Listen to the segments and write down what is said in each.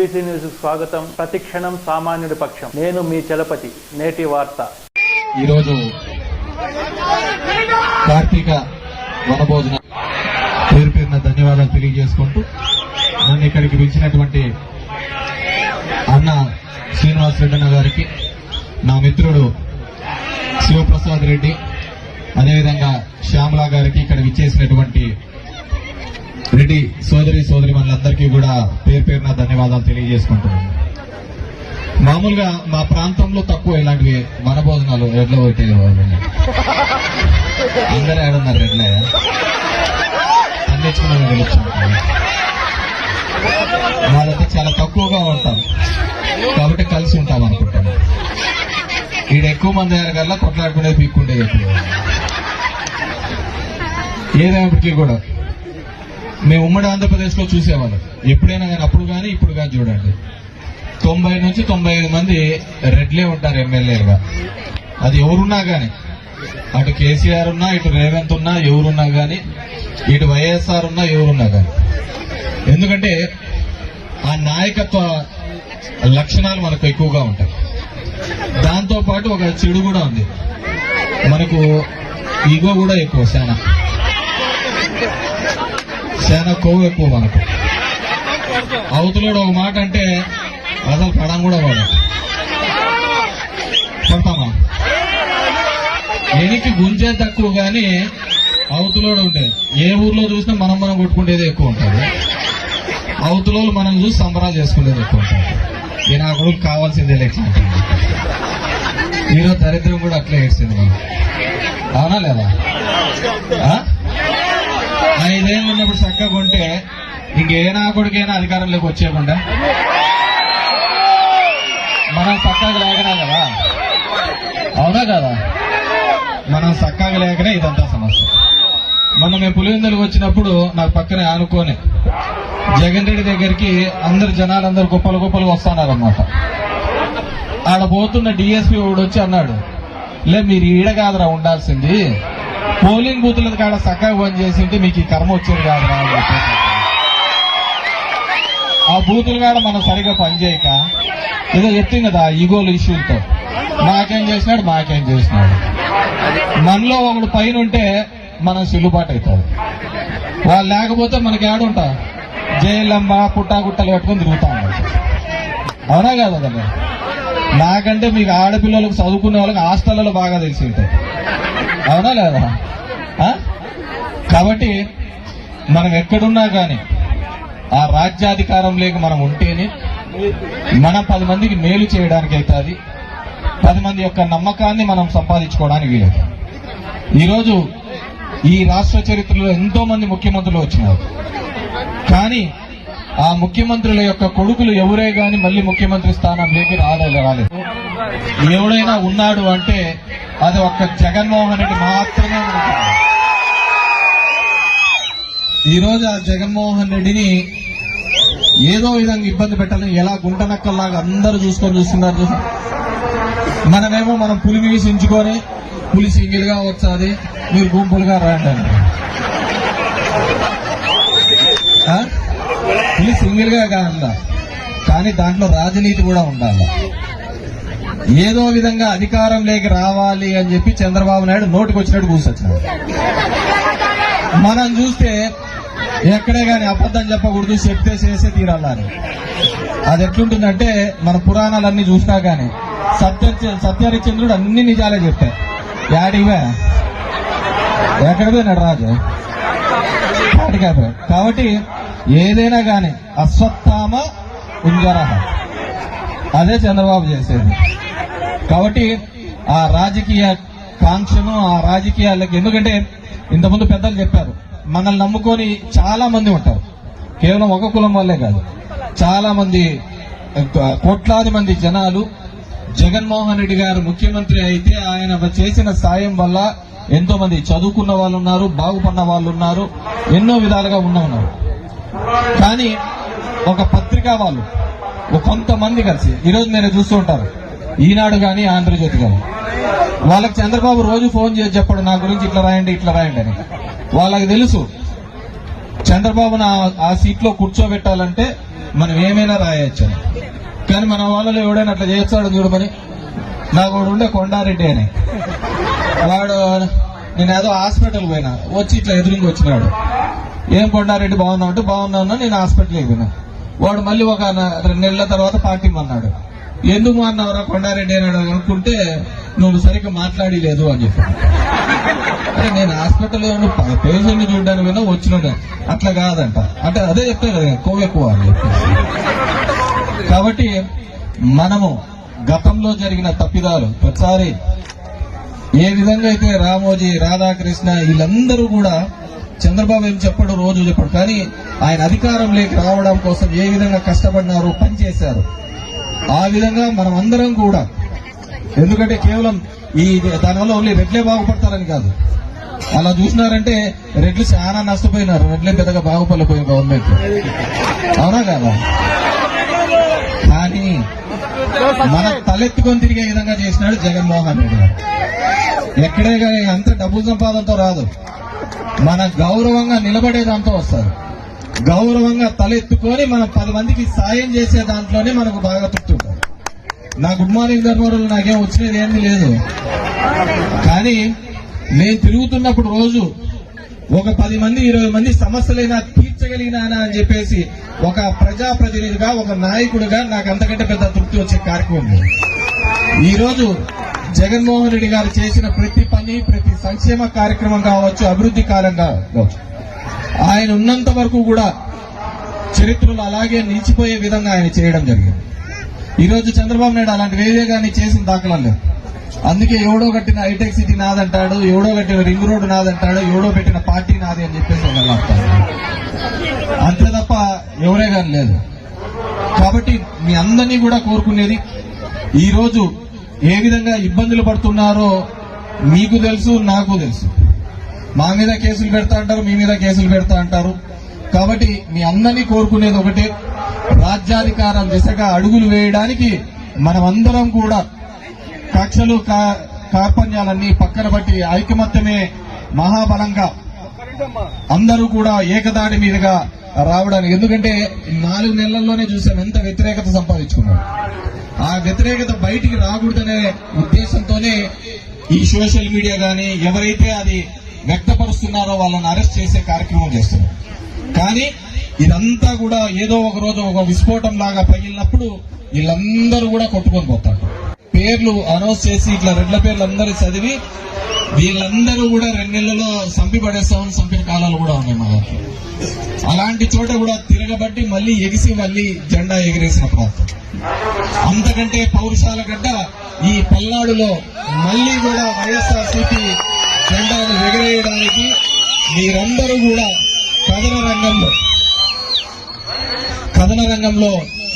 ABC news స్వాగతం. ప్రతిక్షణం సామాన్యుడి పక్షం. నేను మీ చలపతి. నేటి వార్త. ఈరోజు కార్తీక వనభోజన పేరు పేరున ధన్యవాదాలు తెలియజేసుకుంటూ నన్ను ఇక్కడికి పిలిచినటువంటి అన్న శ్రీనివాస్ రెడ్డి గారికి నా మిత్రుడు శివప్రసాద్ రెడ్డి అదేవిధంగా శ్యామలా గారికి ఇక్కడ విచ్చేసినటువంటి రెడ్డి సోదరి సోదరి మనందరికీ కూడా పేరు పేరున ధన్యవాదాలు తెలియజేసుకుంటున్నాను. మామూలుగా మా ప్రాంతంలో తక్కువ ఇలాంటివి మన భోజనాలు ఎడ్ల ఒకటి అందరూ ఏడున్నారు రెడ్లే. అందించుకున్నాను తెలుసు వాళ్ళతో చాలా తక్కువగా ఉంటాం కాబట్టి కలిసి ఉంటాం అనుకుంటాను ఈడ ఎక్కువ మంది అయిన కల్లా కొట్లాడుకునేది పీక్కుండే ఎక్కువ. ఏదైనప్పటికీ కూడా మేము ఉమ్మడి ఆంధ్రప్రదేశ్లో చూసేవాళ్ళం. ఎప్పుడైనా కానీ అప్పుడు కానీ ఇప్పుడు కానీ చూడండి. తొంభై నుంచి తొంభై ఐదు మంది రెడ్లే ఉంటారు ఎమ్మెల్యేలుగా. అది ఎవరున్నా కానీ అటు కేసీఆర్ ఉన్నా ఇటు రేవంత్ ఉన్నా ఎవరున్నా కానీ ఇటు వైఎస్ఆర్ ఉన్నా ఎవరున్నా కానీ. ఎందుకంటే ఆ నాయకత్వ లక్షణాలు మనకు ఎక్కువగా ఉంటాయి. దాంతోపాటు ఒక చెడు కూడా ఉంది. మనకు ఈగో కూడా ఎక్కువ శానా. చాలా కొవ్వు ఎక్కువ మనకు. అవతలోడు ఒక మాట అంటే అసలు పడం కూడా వాడు. పడతామా? ఎనికి గుంజే తక్కువ కానీ అవతలోడు ఉండేది ఏ ఊర్లో చూసినా మనం మనం కొట్టుకునేది ఎక్కువ ఉంటుంది. అవతలోళ్ళు మనం చూసి సంబరాలు చేసుకునేది ఎక్కువ ఉంటుంది. ఈ నా కొడుకు కావాల్సిందే ఎలక్షన్ ఈరోజు దరిద్రం కూడా అట్లే ఏడ్చింది మనం అవునా లేదా? ఐదేళ్ళు ఉన్నప్పుడు చక్కగా ఉంటే ఇంకే నా కొడుకైనా అధికారంలోకి వచ్చేయకుండా? మనం చక్కగా లేకనే కదా? అవునా కదా? మనం చక్కగా లేకనే ఇదంతా సమస్య. మొన్న మేము పులివెందులకు వచ్చినప్పుడు నాకు పక్కనే ఆనుకొని జగన్ రెడ్డి దగ్గరికి అందరు జనాలందరూ గొప్పలు గొప్పలు వస్తున్నారు అనమాట ఆడ పోతున్న డిఎస్పీ వాడు వచ్చి అన్నాడు లే మీరు ఈడ కాదురా ఉండాల్సింది. పోలింగ్ బూతుల కాడ చక్కగా పని చేసింటే మీకు ఈ కర్మ వచ్చేది కాదు ఆ బూతులు కాడ మనం సరిగా పనిచేయక ఏదో చెప్తుంది కదా ఈగోలు ఇష్యూలతో మాకేం చేసినాడు? మాకేం చేసినాడు. మనలో ఒకడు పైన ఉంటే మనం సిల్లుబాటు అవుతుంది వాళ్ళు లేకపోతే మనకి ఏడుంటా జైలమ్మ పుట్టాగుట్టలు పెట్టుకొని తిరుగుతా అవునా కదా కదా నాకంటే మీకు ఆడపిల్లలకు చదువుకునే వాళ్ళకి హాస్టళ్ళలో బాగా తెలిసి ఉంటాయి. అవునా లేదా? కాబట్టి మనం ఎక్కడున్నా కానీ ఆ రాజ్యాధికారం లేక మనం ఉంటేనే మనం పది మందికి మేలు చేయడానికి అవుతుంది. పది మంది యొక్క నమ్మకాన్ని మనం సంపాదించుకోవడానికి వీలదు ఈరోజు ఈ రాష్ట్ర చరిత్రలో ఎంతో మంది ముఖ్యమంత్రులు వచ్చినారు. కానీ ఆ ముఖ్యమంత్రుల యొక్క కొడుకులు ఎవరే గాని మళ్ళీ ముఖ్యమంత్రి స్థానంలోకి రాలేదు రాలేదు. ఎవడైనా ఉన్నాడు అంటే అది ఒక్క జగన్మోహన్ రెడ్డి మాత్రమే ఉన్నాడు. ఈరోజు ఆ జగన్మోహన్ రెడ్డిని ఏదో విధంగా ఇబ్బంది పెట్టాలని ఎలా గుంటనక్కల్లాగా అందరూ చూసుకొని చూస్తున్నారు చూసి మనమేమో మనం పులి మీసించుకొని పులి సింగిల్గా వచ్చాది. మీరు గుంపులుగా రండి పులి సింగిల్గా కాదా కానీ దాంట్లో రాజనీతి కూడా ఉండాలి. ఏదో విధంగా అధికారం లేక రావాలి అని చెప్పి చంద్రబాబు నాయుడు నోటికి వచ్చినట్టు కూర్చొచ్చినాడు మనం చూస్తే ఎక్కడే కానీ అబద్ధం చెప్పకూడదు చెప్తే చేసే తీరాలని. అది ఎట్లుంటుందంటే మన పురాణాలన్నీ చూసినా గాని సత్య సత్యహరిచంద్రుడు అన్ని నిజాలే చెప్పారు యాడివే ఎక్కడ పోయినాడు రాజు? కాబట్టి ఏదైనా గాని అశ్వత్థామ ఉంజరహ అదే చంద్రబాబు చేసేది. కాబట్టి ఆ రాజకీయ కాంక్షను ఆ రాజకీయాలకు ఎందుకంటే ఇంతకుముందు పెద్దలు చెప్పారు మనల్ని నమ్ముకొని చాలా మంది ఉంటారు. కేవలం ఒక కులం వల్లే కాదు. చాలా మంది కోట్లాది మంది జనాలు జగన్మోహన్ రెడ్డి గారు ముఖ్యమంత్రి అయితే ఆయన చేసిన సాయం వల్ల ఎంతో మంది చదువుకున్న వాళ్ళు ఉన్నారు బాగుపడిన వాళ్ళు ఉన్నారు ఎన్నో విధాలుగా ఉన్న ఉన్నారు. కానీ ఒక పత్రికా వాళ్ళు ఒక కొంతమంది కలిసి ఈరోజు మీరు చూస్తూ ఉంటారు ఈనాడు కానీ ఆంధ్రజ్యోతి కానీ వాళ్ళకి చంద్రబాబు రోజు ఫోన్ చేసి చెప్పాడు నా గురించి ఇట్లా రాయండి ఇట్లా రాయండి అని. వాళ్ళకి తెలుసు చంద్రబాబును ఆ- సీట్లో సీట్లో కూర్చోబెట్టాలంటే మనం ఏమైనా రాయొచ్చు కానీ మన వాళ్ళలో ఎవడైనా అట్లా చేస్తాడు చూడమని నాకు ఒకడు ఉండే కొండారెడ్డి అని. వాడు నేను ఏదో హాస్పిటల్ పోయినా వచ్చి ఇట్లా ఎదురుంగి వచ్చినాడు. ఏం కొండారెడ్డి బాగున్నావు అంటే బాగున్నాను నేను హాస్పిటల్కి పోయినా. వాడు మళ్ళీ ఒక రెండు నెలల తర్వాత పార్టీ అన్నాడు ఎందుకు అన్నవరా కొండారెడ్డి అని అనుకుంటే నువ్వు సరిగ్గా మాట్లాడి లేదు అని చెప్పి. అరే నేను హాస్పిటల్ పేషెంట్ చూడడానికి పోయినా వచ్చిన అట్లా కాదంట. అంటే అదే చెప్తాను కదా కొవ్వు ఎక్కువ అని కాబట్టి మనము గతంలో జరిగిన తప్పిదాలు ప్రతిసారి ఏ విధంగా అయితే రామోజీ రాధాకృష్ణ వీళ్ళందరూ కూడా చంద్రబాబు ఏం చెప్పడు రోజు చెప్పడు. కానీ ఆయన అధికారం లేక రావడం కోసం ఏ విధంగా కష్టపడినారు పనిచేశారు. ఆ విధంగా మనం అందరం కూడా ఎందుకంటే కేవలం ఈ దానివల్ల ఓన్లీ రెడ్లే బాగుపడతారని కాదు. అలా చూసినారంటే రెడ్లు చాలా నష్టపోయినారు. రెడ్లే పెద్దగా బాగుపడలేకపోయింది గవర్నమెంట్ అవునా కదా? కానీ మన తలెత్తుకొని తిరిగే విధంగా చేసినాడు జగన్మోహన్ రెడ్డి గారు. ఎక్కడే కానీ అంత డబ్బు సంపాదనతో రాదు. మన గౌరవంగా నిలబడేదాంతో వస్తారు. గౌరవంగా తలెత్తుకొని మనం పది మందికి సాయం చేసే దాంట్లోనే మనకు బాగా తృప్తి నా గుడ్ మార్నింగ్ ధర్మవరంలో నాకేం వచ్చినది ఏమీ లేదు. కానీ నేను తిరుగుతున్నప్పుడు రోజు ఒక పది మంది ఇరవై మంది సమస్యలైనా తీర్చగలిగినానా అని చెప్పేసి ఒక ప్రజాప్రతినిధిగా ఒక నాయకుడిగా నాకు అంతకంటే పెద్ద తృప్తి వచ్చే కార్యక్రమం ఈరోజు జగన్మోహన్ రెడ్డి గారు చేసిన ప్రతి పని ప్రతి సంక్షేమ కార్యక్రమం కావచ్చు అభివృద్ధి కాలంగా కావచ్చు ఆయన ఉన్నంత వరకు కూడా చరిత్రలో అలాగే నిలిచిపోయే విధంగా ఆయన చేయడం జరిగింది. ఈరోజు చంద్రబాబు నాయుడు అలాంటి వేరే కానీ చేసిన దాఖలాలు లేవు. అందుకే ఎవడో కట్టిన హైటెక్ సిటీ నాదంటాడు ఎవడో కట్టిన రింగ్ రోడ్ నాదంటాడు ఎవడో పెట్టిన పార్టీ నాది అని చెప్పేసి వెళ్ళాడతాడు అంతే తప్ప ఎవరే కానీ లేదు. కాబట్టి మీ అందరినీ కూడా కోరుకునేది ఈరోజు ఏ విధంగా ఇబ్బందులు పడుతున్నారో మీకు తెలుసు నాకు తెలుసు. మా మీద కేసులు పెడతా అంటారు మీ మీద కేసులు పెడతా అంటారు. కాబట్టి మీ అందరినీ కోరుకునేది ఒకటే రాజ్యాధికారం దిశగా అడుగులు వేయడానికి మనమందరం కూడా కక్షలు కా- కార్పణ్యాలన్నీ పక్కన బట్టి ఐకమత్యమే మహాబలంగా అందరూ కూడా ఏకదాడి మీదుగా రావడానికి. ఎందుకంటే నాలుగు నెలల్లోనే చూసాం ఎంత వ్యతిరేకత సంపాదించుకున్నాడు ఆ వ్యతిరేకత బయటికి రాకూడదనే ఉద్దేశంతోనే ఈ సోషల్ మీడియా కానీ ఎవరైతే అది వ్యక్తపరుస్తున్నారో వాళ్ళని అరెస్ట్ చేసే కార్యక్రమం చేస్తున్నారు. కానీ ఇదంతా కూడా ఏదో ఒక రోజు ఒక విస్ఫోటం లాగా పగిలినప్పుడు వీళ్ళందరూ కూడా కొట్టుకొని పోతారు. పేర్లు అనౌన్స్ చేసి ఇట్లా రెడ్ల పేర్లు అందరూ చదివి వీళ్ళందరూ కూడా రెండు నెలల్లో సంపిపడేస్తామని సంపిన కాలాలు కూడా ఉన్నాయి మా అలాంటి చోట కూడా తిరగబట్టి మళ్ళీ ఎగిసి మళ్ళీ జెండా ఎగిరేసిన ప్రాంతం అంతకంటే పౌరుషాల గడ్డ ఈ పల్నాడులో మళ్ళీ కూడా వైఎస్ఆర్సీపీ జెండాను ఎగిరేయడానికి మీరందరూ కూడా కథన రంగంలో కథన రంగంలో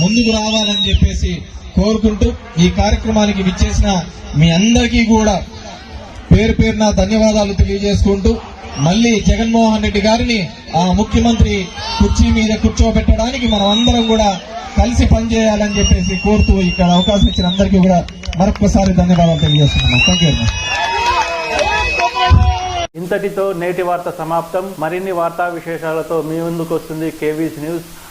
ముందుకు రావాలని చెప్పేసి కోరుకుంటూ ఈ కార్యక్రమానికి విచ్చేసిన మీ అందరికీ కూడా పేరు పేరున ధన్యవాదాలు తెలియజేసుకుంటూ మళ్ళీ జగన్మోహన్ రెడ్డి గారిని ఆ ముఖ్యమంత్రి కుర్చీ మీద కూర్చోబెట్టడానికి మనం అందరం కూడా కలిసి పనిచేయాలని చెప్పేసి కోరుతూ ఇక్కడ అవకాశం ఇచ్చిన అందరికీ కూడా మరొకసారి ధన్యవాదాలు తెలియజేస్తున్నాం. థ్యాంక్ యూ ఇంతటితో నేటి వార్త సమాప్తం. మరిన్ని వార్తా విశేషాలతో మీ ముందుకు వస్తుంది KV's news.